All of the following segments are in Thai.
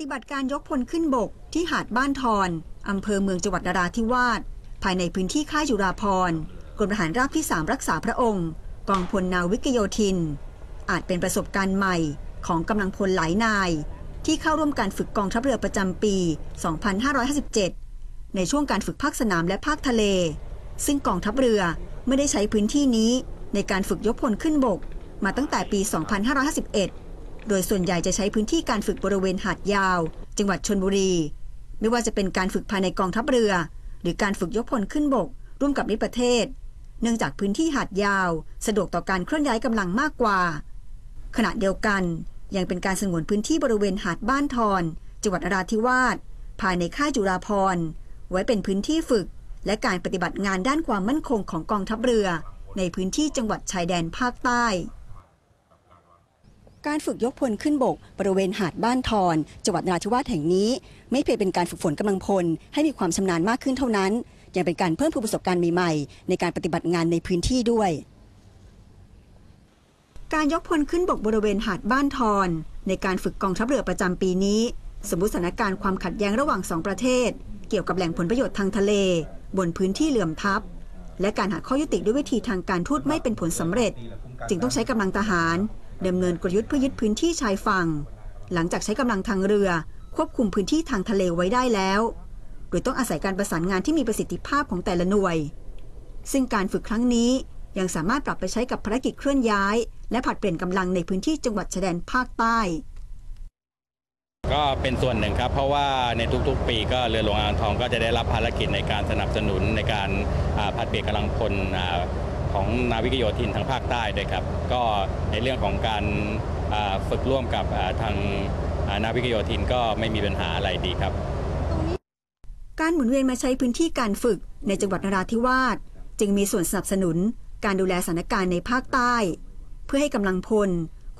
ปฏิบัติการยกพลขึ้นบกที่หาดบ้านทอนอำเภอเมืองจังหวัดนราธิวาสภายในพื้นที่ค่ายจุฬาภรกรมทหารราบที่ 3 รักษาพระองค์ กองพลนาวิกโยธิน อาจเป็นประสบการณ์ใหม่ของกำลังพลหลายนาย ที่เข้าร่วมการฝึกกองทัพเรือประจำปี 2557 ในช่วงการฝึกภาคสนามและภาคทะเล ซึ่งกองทัพเรือไม่ได้ใช้พื้นที่นี้ในการฝึกยกพลขึ้นบกมาตั้งแต่ปี 2551 โดยส่วนใหญ่จะใช้พื้นที่การฝึกบริเวณหาดยาว จังหวัดชนบุรี ไม่ว่าจะเป็นการฝึกภายในกองทัพเรือ หรือการฝึกยกพลขึ้นบก ร่วมกับมิตรประเทศ เนื่องจากพื้นที่หาดยาว สะดวกต่อการเคลื่อนย้ายกำลังมากกว่า ขณะเดียวกัน ยังเป็นการสงวนพื้นที่บริเวณหาดบ้านทอน จังหวัดนราธิวาสภายในค่ายจุฬาภรณ์ไว้เป็นพื้นที่ฝึก และการปฏิบัติงานด้านความมั่นคงของกองทัพเรือ ในพื้นที่จังหวัดชายแดนภาคใต้ การฝึกยกพลขึ้นบก บริเวณหาดบ้านทอนจังหวัดนราธิวาสแห่งนี้ ไม่เพียงเป็นการฝึกฝนกำลังพล ให้มีความชำนาญมากขึ้นเท่านั้น ยังเป็นการเพิ่มพูนประสบการณ์ใหม่ๆ ในการปฏิบัติงานในพื้นที่ด้วย การยกพลขึ้นบกบริเวณหาดบ้านทอน ในการฝึกกองทัพเรือประจำปีนี้ สมมติสถานการณ์ความขัดแย้งระหว่างสองประเทศ เกี่ยวกับแหล่งผลประโยชน์ทางทะเล บนพื้นที่เหลื่อมทับและการหาข้อยุติด้วยวิธีทางการทูตไม่เป็นผลสำเร็จ จึงต้องใช้กำลังทหาร ดำเนินกลยุทธ์เพื่อยึดพื้นที่ชายฝั่ง หลังจากใช้กำลังทางเรือ ควบคุมพื้นที่ทางทะเลไว้ได้แล้ว โดยต้องอาศัยการประสานงานที่มีประสิทธิภาพของแต่ละหน่วย ซึ่งการฝึกครั้งนี้ยังสามารถปรับไปใช้กับภารกิจเคลื่อนย้าย และผัดเปลี่ยนกำลังในพื้นที่จังหวัดชายแดนภาคใต้ก็เป็นส่วนหนึ่งครับ เพราะว่าในทุกๆ ปีก็เรือหลวงอ่างทองก็จะได้รับภารกิจในการสนับสนุนในการผัดเปลี่ยนกำลังพล ของนาวิกโยธินทางภาคใต้ด้วยครับ ก็ในเรื่องของการฝึกร่วมกับทางนาวิกโยธินก็ไม่มีปัญหาอะไรดีครับ การหมุนเวียนมาใช้พื้นที่การฝึกในจังหวัดนราธิวาสจึงมีส่วนสนับสนุนการดูแลสถานการณ์ในภาคใต้ เพื่อให้กำลังพล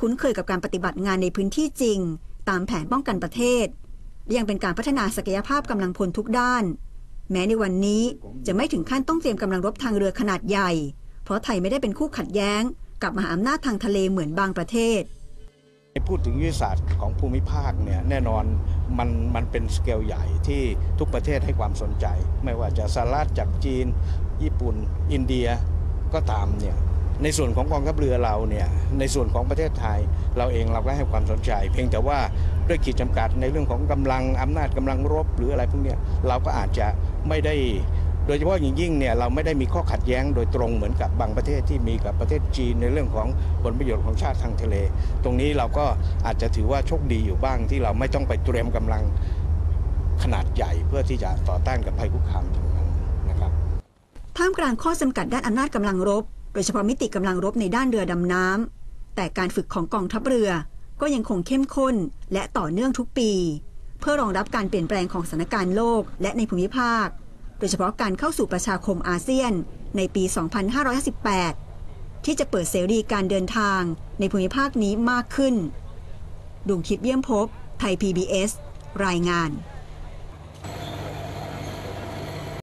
คุ้นเคยกับการปฏิบัติงานในพื้นที่จริง ตามแผนป้องกันประเทศ ยังเป็นการพัฒนาศักยภาพกำลังพลทุกด้าน แม้ในวันนี้จะไม่ถึงขั้นต้องเตรียมกำลังรบทางเรือขนาดใหญ่ เพราะไทยไม่ได้เป็นคู่ขัดแย้ง กับมหาอำนาจทางทะเลเหมือนบางประเทศพูดถึงยุทธศาสตร์ของภูมิภาคเนี่ยแน่นอนมันมันเป็นสเกลใหญ่ที่ทุกประเทศให้ความสนใจ ไม่ว่าจะสหรัฐจากจีน ญี่ปุ่น อินเดียก็ตามเนี่ยในส่วนของกองทัพเรือเราเนี่ยในส่วนของประเทศไทย เราเองเราก็ให้ความสนใจ เพียงแต่ว่าด้วยขีดจำกัดในเรื่องของกำลังอำนาจกำลังรบหรืออะไรพวกเนี้ยเราก็อาจจะไม่ได้ โดยเฉพาะอย่างยิ่งเนี่ยเราไม่ได้มีข้อขัดแย้งโดยตรงเหมือนกับบางประเทศที่มีกับประเทศจีนในเรื่องของผลประโยชน์ของชาติทางทะเล ตรงนี้เราก็อาจจะถือว่าโชคดีอยู่บ้างที่เราไม่ต้องไปเตรียมกำลังขนาดใหญ่เพื่อที่จะต่อต้านกับภัยคุกคามตรงนั้นนะครับท่ามกลางข้อจำกัดด้านอำนาจกำลังรบ โดยเฉพาะมิติกำลังรบในด้านเรือดำน้ำแต่การฝึกของกองทัพเรือก็ยังคงเข้มข้นและต่อเนื่องทุกปี เพื่อรองรับการเปลี่ยนแปลงของสถานการณ์โลกและในภูมิภาค โดยเฉพาะการเข้าสู่ประชาคมอาเซียนในปี 2558 ที่จะเปิดเสรีการเดินทางในภูมิภาคนี้มากขึ้นดวงคิดเยี่ยมพบ ไทย PBS รายงาน